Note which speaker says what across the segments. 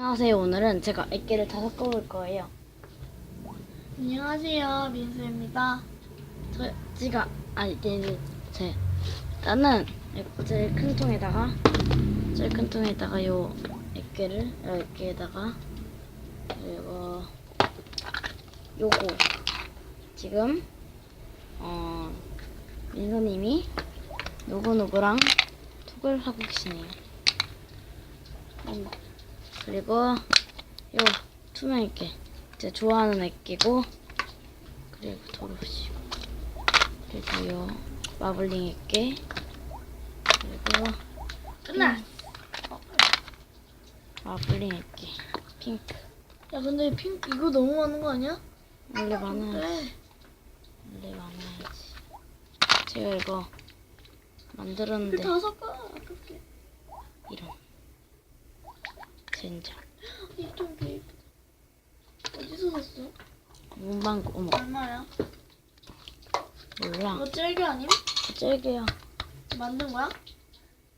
Speaker 1: 안녕하세요. 오늘은 제가 액기를 다 섞어볼 거예요.
Speaker 2: 안녕하세요, 민수입니다.
Speaker 1: 저, 지가, 아니, 네, 제. 나는 제일 큰 통에다가, 제일 큰 통에다가 요 액기를, 요 액기에다가, 그리고 요거. 지금, 어, 민서님이 누구누구랑 톡을 하고 계시네요. 음, 그리고 요 투명 액기. 제 좋아하는 액기고, 그리고 도로시. 그리고 요 마블링 액기. 그리고
Speaker 2: 끝나.
Speaker 1: 마블링 액기. 핑크.
Speaker 2: 야, 근데 핑크 이거 너무 많은 거 아니야?
Speaker 1: 원래 많아야지.
Speaker 2: 네.
Speaker 1: 원래 많아야지. 제가 이거
Speaker 2: 그
Speaker 1: 만들었는데
Speaker 2: 다섯 거 아깝게.
Speaker 1: 이런 젠장.
Speaker 2: 이좀 개. 어디서 샀어?
Speaker 1: 문방구 어머
Speaker 2: 얼마야?
Speaker 1: 몰라.
Speaker 2: 이거 젤기 아님?
Speaker 1: 찔게요.
Speaker 2: 만든 거야?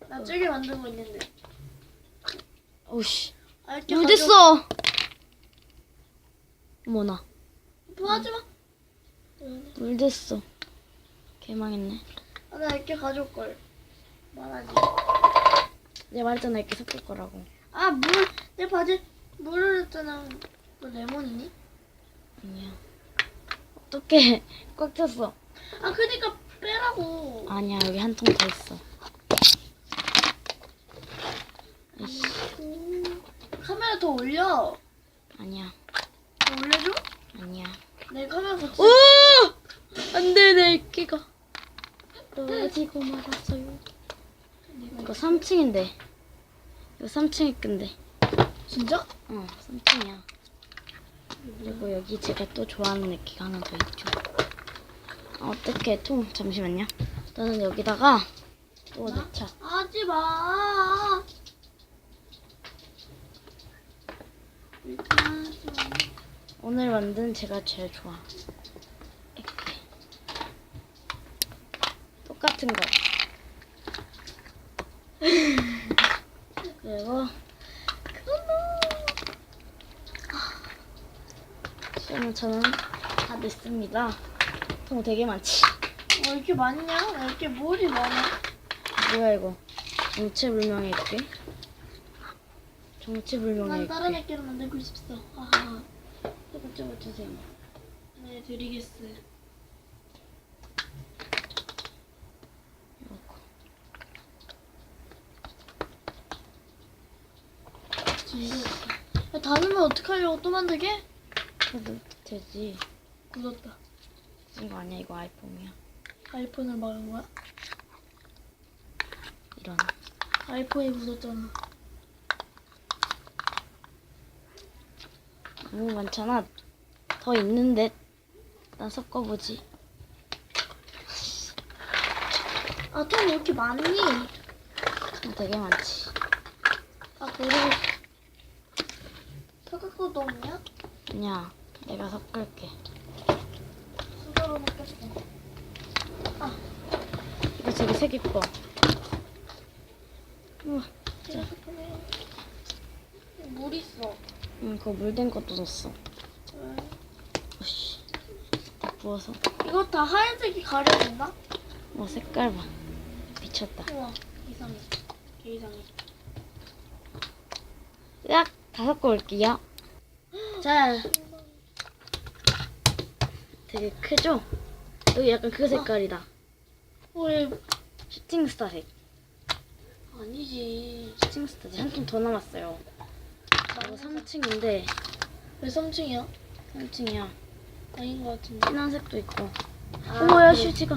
Speaker 2: 나 젤기 만든 거 있는데.
Speaker 1: 오씨
Speaker 2: 아, 이렇게
Speaker 1: 물
Speaker 2: 가져-
Speaker 1: 됐어. 어머나
Speaker 2: 도와줘.
Speaker 1: 물 됐어. 개망했네.
Speaker 2: 아, 나 이렇게 가져올 걸. 말하지.
Speaker 1: 내가 말했잖아 이렇게 섞을 거라고.
Speaker 2: 아, 물. 내 바지 물을 했잖아. 너 레몬이니?
Speaker 1: 아니야. 어떡해. 꽉 찼어.
Speaker 2: 아, 그니까 빼라고.
Speaker 1: 아니야 여기 한 통 더 있어. 이씨
Speaker 2: 오, 카메라 더 올려.
Speaker 1: 아니야
Speaker 2: 더 올려줘?
Speaker 1: 아니야.
Speaker 2: 내 카메라.
Speaker 1: 오! 안돼 내 애기가 떨어지고 말았어요. 이거 3층인데. 이거 3층일 건데.
Speaker 2: 진짜?
Speaker 1: 어 3층이야. 그리고 여기 제가 또 좋아하는 애기가 하나 더 있죠. 아, 어떻게 통 잠시만요. 저는 여기다가 또 넣자.
Speaker 2: 하지 마. 일단 하지 마.
Speaker 1: 오늘 만든 제가 제일 좋아. 이렇게. 똑같은 거. 그리고 시험은 저는 다 냈습니다. 통 되게 많지.
Speaker 2: 왜 이렇게 많냐? 왜 이렇게 물이 많아?
Speaker 1: 뭐야 이거? 정체불명의 게 정체불명의
Speaker 2: 난 다른
Speaker 1: 게
Speaker 2: 애끼를 만들고 싶어. 아하.
Speaker 1: 세 번째 맞추세요.
Speaker 2: 네, 드리겠어요. 진짜. 야, 닫으면 어떡하려고 또 만들게?
Speaker 1: 그래도 되지.
Speaker 2: 굳었다.
Speaker 1: 이거 아니야 이거 아이폰이야.
Speaker 2: 아이폰을 막은 거야?
Speaker 1: 이런.
Speaker 2: 아이폰이 굳었잖아.
Speaker 1: 너무 많잖아. 더 있는데. 난 섞어보지.
Speaker 2: 아, 통왜 이렇게 많니?
Speaker 1: 통 되게 많지.
Speaker 2: 아, 그리고 것도 없냐?
Speaker 1: 아니야. 내가 섞을게.
Speaker 2: 수저로 먹겠어.
Speaker 1: 이거 되게 색 예뻐. 우와.
Speaker 2: 제가 섞으면 물 있어.
Speaker 1: 응, 그거 물된 것도 넣었어.
Speaker 2: 왜?
Speaker 1: 오씨. 부어서.
Speaker 2: 이거 다 하얀색이 가려진다?
Speaker 1: 와, 색깔 봐. 미쳤다.
Speaker 2: 우와, 이상해. 개 이상해.
Speaker 1: 약! 다 섞어 올게요. 자. 되게 크죠? 여기 약간 그 색깔이다.
Speaker 2: 왜?
Speaker 1: 슈팅스타색.
Speaker 2: 아니지.
Speaker 1: 슈팅스타색. 한통더 남았어요. 이거 3층인데,
Speaker 2: 왜 3층이야?
Speaker 1: 3층이야.
Speaker 2: 아닌 것 같은데.
Speaker 1: 진한 색도 있고.
Speaker 2: 아, 그-.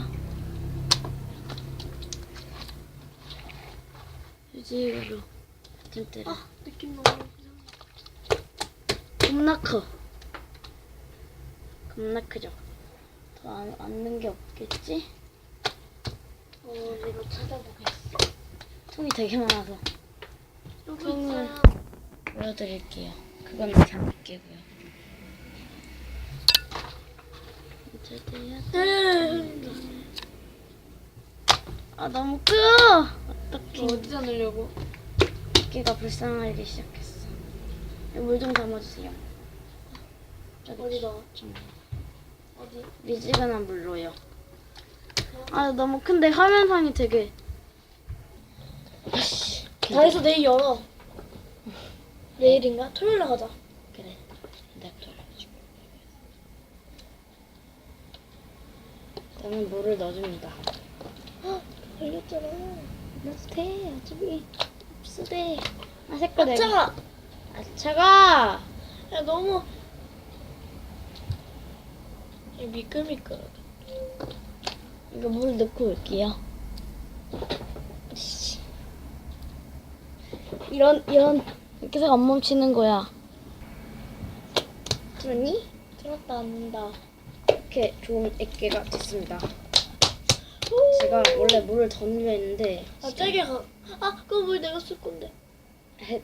Speaker 1: 휴지로 같은 때를.
Speaker 2: 아, 느낌 너무.
Speaker 1: 겁나 커. 겁나 크죠? 더 안, 앉는 게 없겠지?
Speaker 2: 어, 이거 찾아보겠어.
Speaker 1: 통이 되게 많아서
Speaker 2: 여기
Speaker 1: 선물.
Speaker 2: 있어요.
Speaker 1: 보여드릴게요. 그건 잠게고요.
Speaker 2: 네.
Speaker 1: 아 너무 커.
Speaker 2: 너
Speaker 1: 어떡해.
Speaker 2: 어디다 넣으려고?
Speaker 1: 어깨가 불쌍하기 시작했어. 물 좀 담아주세요.
Speaker 2: 어디?
Speaker 1: 좀
Speaker 2: 어디?
Speaker 1: 미지근한 물로요. 아 너무 큰데 화면상이 되게
Speaker 2: 다해서 내일 열어. 내일인가? 토요일 날 가자.
Speaker 1: 그래. 돌려줄게. 저는 물을 넣어줍니다.
Speaker 2: 걸렸잖아.
Speaker 1: 넣대 어차피 없으대. 아 색깔 내가.
Speaker 2: 차가.
Speaker 1: 아 차가.
Speaker 2: 야 너무. 야, 미끌미끌하다.
Speaker 1: 이거 물 넣고 올게요. 씨. 이런 이런 이렇게 해서 안 멈추는 거야. 그러니
Speaker 2: 들었다 앉는다.
Speaker 1: 이렇게 좋은 액계가 됐습니다. 제가 원래 물을 더 넣려 했는데
Speaker 2: 아 짜게 가. 아 그거 물 내가 쓸 건데.
Speaker 1: 헷,